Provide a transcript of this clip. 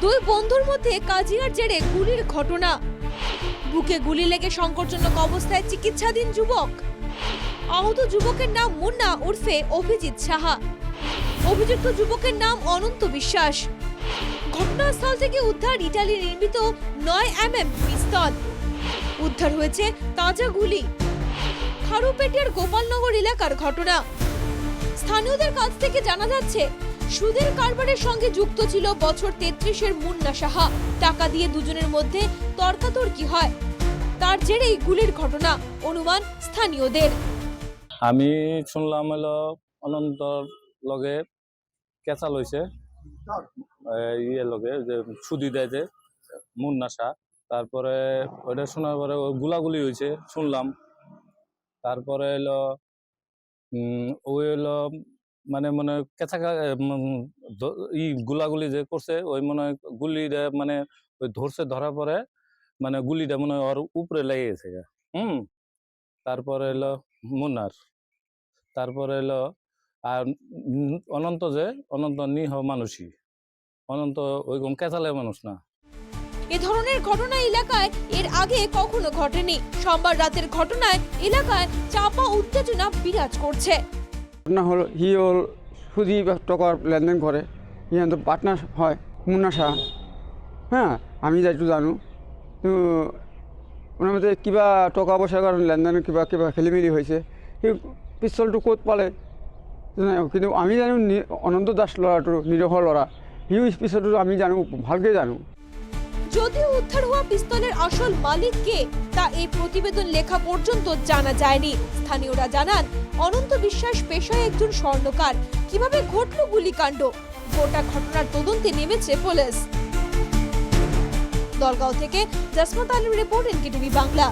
দুই বন্ধুর মধ্যে কাজিয়ার জেরে গুলির ঘটনা। বুকে গুলি লেগে সংকটজনক অবস্থায় চিকিৎসাধীন যুবক। আহত যুবকের নাম মুন্না ওরফে অভিজিৎ সাহা। অভিযুক্ত যুবকের নাম অনন্ত বিশ্বাস। ঘটনাস্থল থেকে উদ্ধার ইটালি নির্মিত নয় এম এম পিস্তল। উদ্ধার হয়েছে তাজা গুলি। খারুপেটের গোপালনগর এলাকার ঘটনা। স্থানীয়দের কাছ থেকে জানা যাচ্ছে সুদের কারবারের সঙ্গে যুক্ত ছিল বছর তেত্রিশের মুন্না সাহা। টাকা দিয়ে দুজনের মধ্যে তর্কাতর্কি হয়। তার জেরেই গুলির ঘটনা, অনুমান স্থানীয়দের। আমি শুনলাম হলো অনন্তর লগে কেঁচা লইছে। ইয়ে লগে যে সুদি দেয় যে মুন্নাসা তারপরে ওইটা শোনার পরে গুলাগুলি হয়েছে শুনলাম। তারপরে এলো ওই হলো মানে মনে কেঁচা ই গুলাগুলি যে করছে, ওই মনে হয় গুলিটা মানে ওই ধরছে ধরার পরে মানে গুলিটা মনে হয় ওর উপরে লেগে গেছে হুম? তারপরে এলো মুন্নার। তারপরে এলো আর অনন্ত যে, অনন্ত নিহ মানুষই। অনন্ত ওই ওইরকম কেঁচালে মানুষ না। এ ধরনের ঘটনা এলাকায় এর আগে কখনো ঘটেনি। সোমবার রাতের ঘটনায় এলাকায় চাপা উত্তেজনা বিরাজ করছে। ঘটনা হলো, হি হল সুদি টকার লেনদেন করে। ইহান তো পার্টনার হয়, মুন্না শাহ। হ্যাঁ আমি যাইতো জানো, তো ওনার মধ্যে কিবা টকা পইচাৰ কাৰণে লেনদেন কিবা কিবা খেলি মেলি হৈছে সেই পিষ্টলটো ক'ত পালে? কিন্তু আমি জানো অনন্ত দাস ল'ৰাটো নিৰহৰ ল'ৰা সিও পিষ্টলটো আমি জানো, ভালকৈ জানো। যদিও উদ্ধার হওয়া পিস্তলের আসল মালিক কে, তা এই প্রতিবেদন লেখা পর্যন্ত জানা যায়নি। স্থানীয়রা জানান, অনন্ত বিশ্বাস পেশায় একজন স্বর্ণকার। কীভাবে ঘটল গুলিকাণ্ড? গোটা ঘটনার তদন্তে নেমেছে পুলিশ। দলগাঁও থেকে জসমত আলীর রিপোর্ট, এনকেটিভি বাংলা।